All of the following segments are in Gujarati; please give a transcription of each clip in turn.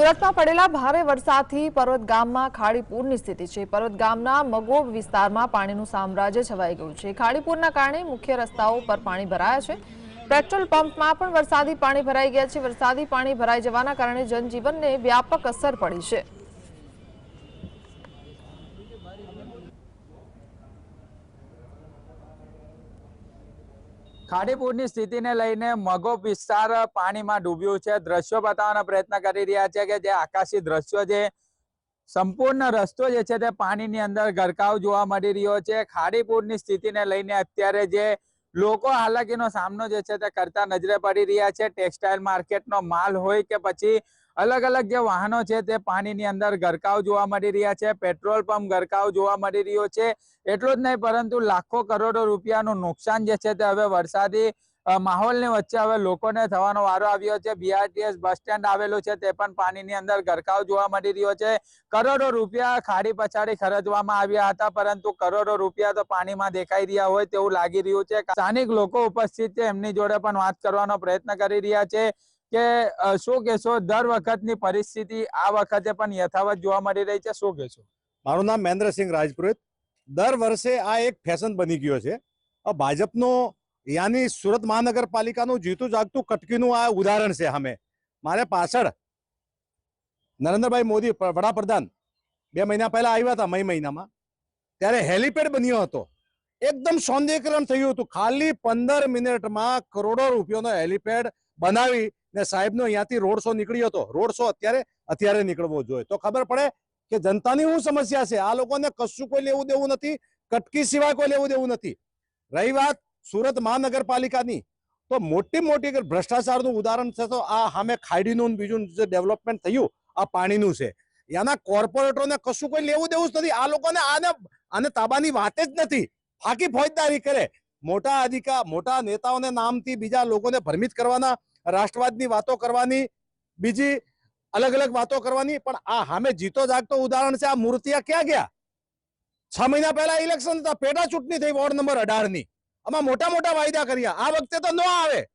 સુરતમાં પડેલા ભારે વરસાદથી પર્વત ગામમાં ખાડીપુરની સ્થિતિ છે. પર્વત ગામના મગોબ વિસ્તારમાં પાણીનું સામ્રાજ્ય છવાઈ ગયું છે. ખાડીપુરના કારણે મુખ્ય રસ્તાઓ પર પાણી ભરાયા છે. પેટ્રોલ પંપમાં પણ વરસાદી પાણી ભરાઈ ગયા છે. વરસાદી પાણી ભરાઈ જવાના કારણે જનજીવનને વ્યાપક અસર પડી છે. ખાડીપુરની સ્થિતિને લઈને મગોપ વિસ્તાર પાણીમાં ડૂબ્યું છે. દ્રશ્યો બતાવવાનો પ્રયત્ન કરી રહ્યા છે કે જે આકાશી દ્રશ્યો છે, સંપૂર્ણ રસ્તો જે છે તે પાણીની અંદર ગરકાવ જોવા મળી રહ્યો છે. ખાડીપુરની સ્થિતિને લઈને અત્યારે જે લોકો હાલાકીનો સામનો જે છે તે કરતા નજરે પડી રહ્યા છે. ટેક્સટાઇલ માર્કેટનો માલ હોય કે પછી અલગ અલગ જે વાહનો છે તે પાણીની અંદર ગરકાવ જોવા મળી રહ્યા છે, પેટ્રોલ પંપ ગરકાવ જોવા મળી રહ્યો છે. એટલું જ નહીં, પરંતુ લાખો કરોડો રૂપિયાનું નુકસાન જે છે તે હવે વરસાદી માહોલની વચ્ચે હવે લોકોને થવાનો વારો આવ્યો છે. બીઆરટીએસ બસ સ્ટેન્ડ આવેલું છે તે પણ પાણીની અંદર ગરકાવ જોવા મળી રહ્યો છે. કરોડો રૂપિયા ખાડી પછાડી ખર્ચવામાં આવ્યા હતા, પરંતુ કરોડો રૂપિયા તો પાણીમાં દેખાઈ રહ્યા હોય તેવું લાગી રહ્યું છે. સ્થાનિક લોકો ઉપસ્થિત છે, એમની જોડે પણ વાત કરવાનો પ્રયત્ન કરી રહ્યા છે. કે શું કહેશો? દર વખતની પરિસ્થિતિ આ વખતે પણ યથાવત જોવા મળી રહી છે. શું કહેશો? મારું નામ મહેન્દ્રસિંહ રાજપુરોહિત દર વર્ષે આ એક ફેશન બની ગયો છે. ભાજપનો યાની સુરત મહાનગરપાલિકાનું જીતું જાગતું કટકીનું આ ઉદાહરણ છે સામે. મારે પાછળ નરેન્દ્રભાઈ મોદી વડાપ્રધાન બે મહિના પહેલા આવ્યા હતા મે મહિનામાં. ત્યારે હેલિપેડ બન્યો હતો. એકદમ સૌંદર્યકરણ થયું હતું. ખાલી પંદર મિનિટમાં કરોડો રૂપિયાનો હેલિપેડ બનાવી ને સાહેબનો અહીંયાથી રોડ શો નીકળ્યો હતો. રોડ શો અત્યારે અત્યારે નીકળવો જોઈએ. તો ખબર પડે કે જનતાની શું સમસ્યા છે? આ લોકોને કશું કોઈ લેવું દેવું નથી. કટકી સિવાય કોઈ લેવું દેવું નથી. રહી વાત સુરત મહાનગરપાલિકાની. તો મોટી મોટી ભ્રષ્ટાચારનું ઉદાહરણ છે તો આ સામે ખાડીનું બીજું જે ડેવલપમેન્ટ થયું, આ પાણીનું છે. એના કોર્પોરેટરોને કશું કોઈ લેવું દેવું જ નથી. આ લોકોને આને આને તાબાની વાત જ નથી. ફાકી ફોજદારી કરે. મોટા અધિકાર, મોટા નેતાઓને નામથી બીજા લોકોને ભ્રમિત કરવાના રાષ્ટ્રવાદની વાતો કરવાની, બીજી અલગ અલગ વાતો કરવાની, પણ આ હામે જીતો જાગતો ઉદાહરણ છે, આ મૂર્તિયા ક્યાં ગયા? છ મહિના પહેલા ઇલેક્શન હતા, પેટા ચૂંટણી થઈ વોર્ડ નંબર અઢારની આમાં મોટા મોટા વાયદા કર્યા. આ વખતે તો ન આવે.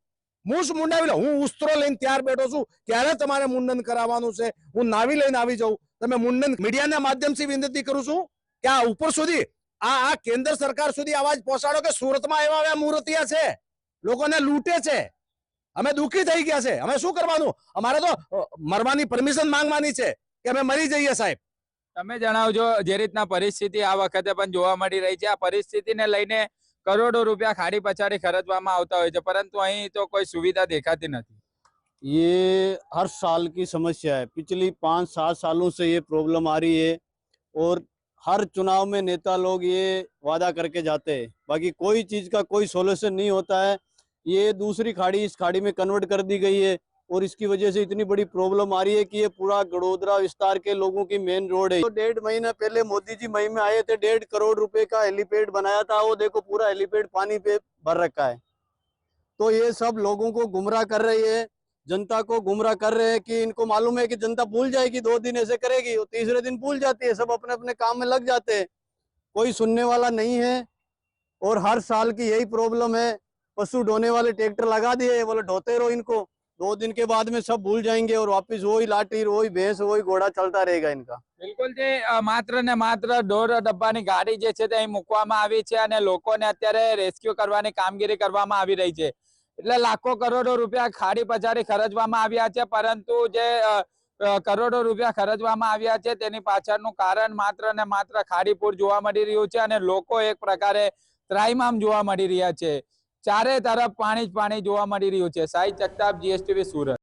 મૂસ મુંડાવી લો. હું ઉસ્ત્રો લઈને ત્યાર બેઠો છું. ક્યારે તમારે મુંડન કરાવવાનું છે? હું નાવી લઈને આવી જાઉં. તમે મુંડન મીડિયાના માધ્યમથી વિનંતી કરું છું કે આ ઉપર સુધી, આ આ કેન્દ્ર સરકાર સુધી અવાજ પહોંચાડો કે સુરતમાં એવા એવા મૂર્તિયા છે. લોકોને લૂંટે છે. અમે દુઃખી થઈ ગયા છે અમે શું કરવાનું અમારે તો અ, મરવાની પરમિશન માંગવાની છે કે અમે મરી જઈએ સાહેબ તમે જણાવજો જે રીતના પરિસ્થિતિ આ વખતે પણ જોવા મળી રહી છે આ પરિસ્થિતિને લઈને કરોડો રૂપિયા ખાડી પછાડી ખર્ચવામાં આવતા હોય છે પરંતુ અહીં તો કોઈ સુવિધા દેખાતી નથી ये हर साल की समस्या है पिछली पाँच सात सालों से ये प्रॉब्लम आ रही है और हर चुनाव में नेता लोग ये वादा करके जाते हैं बाकी कोई चीज़ का कोई सॉल्यूशन नहीं होता है ये दूसरी खाड़ी इस खाड़ी में कन्वर्ट कर दी गई है और इसकी वजह से इतनी बड़ी प्रॉब्लम आ रही है कि ये पूरा गड़ोदरा विस्तार के लोगों की मेन रोड है। तो डेढ़ महीना पहले मोदी जी मई में आए थे, डेढ़ करोड़ रुपए का हेलीपैड बनाया था, वो देखो पूरा हेलीपैड पानी पे भर रखा है। तो ये सब लोगों को गुमराह कर रही है, जनता को गुमराह कर रहे हैं कि इनको मालूम है कि जनता भूल जाएगी, दो दिन ऐसे करेगी और तीसरे दिन भूल जाती है, सब अपने अपने काम में लग जाते हैं। कोई सुनने वाला नहीं है और हर साल की यही प्रॉब्लम है पशु ढोने वाले ट्रैक्टर लगा दिए बोले ढोते रहो इनको दो दिन के बाद में सब भूल जाएंगे और वापस वही लाठी वही भैंस वही घोड़ा चलता रहेगा इनका બિલકુલ જે અ, માત્ર ને માત્ર ઢોર ડબ્બાની ગાડી જે છે તે અહીં મૂકવામાં આવી છે અને લોકોને અત્યારે રેસ્ક્યુ કરવાની કામગીરી કરવામાં આવી રહી છે એટલે લાખો કરોડો રૂપિયા ખાડી પછાડી ખર્ચવામાં આવ્યા છે પરંતુ જે અ, અ, કરોડો રૂપિયા ખર્ચવામાં આવ્યા છે તેની પાછળનું કારણ માત્ર ને માત્ર ખાડીપુર જોવા મળી રહ્યું છે અને લોકો એક પ્રકારે ત્રાહિમામ જોવા મળી રહ્યા છે ચારે તરફ પાણી જ પાણી જોવા મળી રહ્યું છે. સાઈ જગતાપ જીએસટીવી સુરત.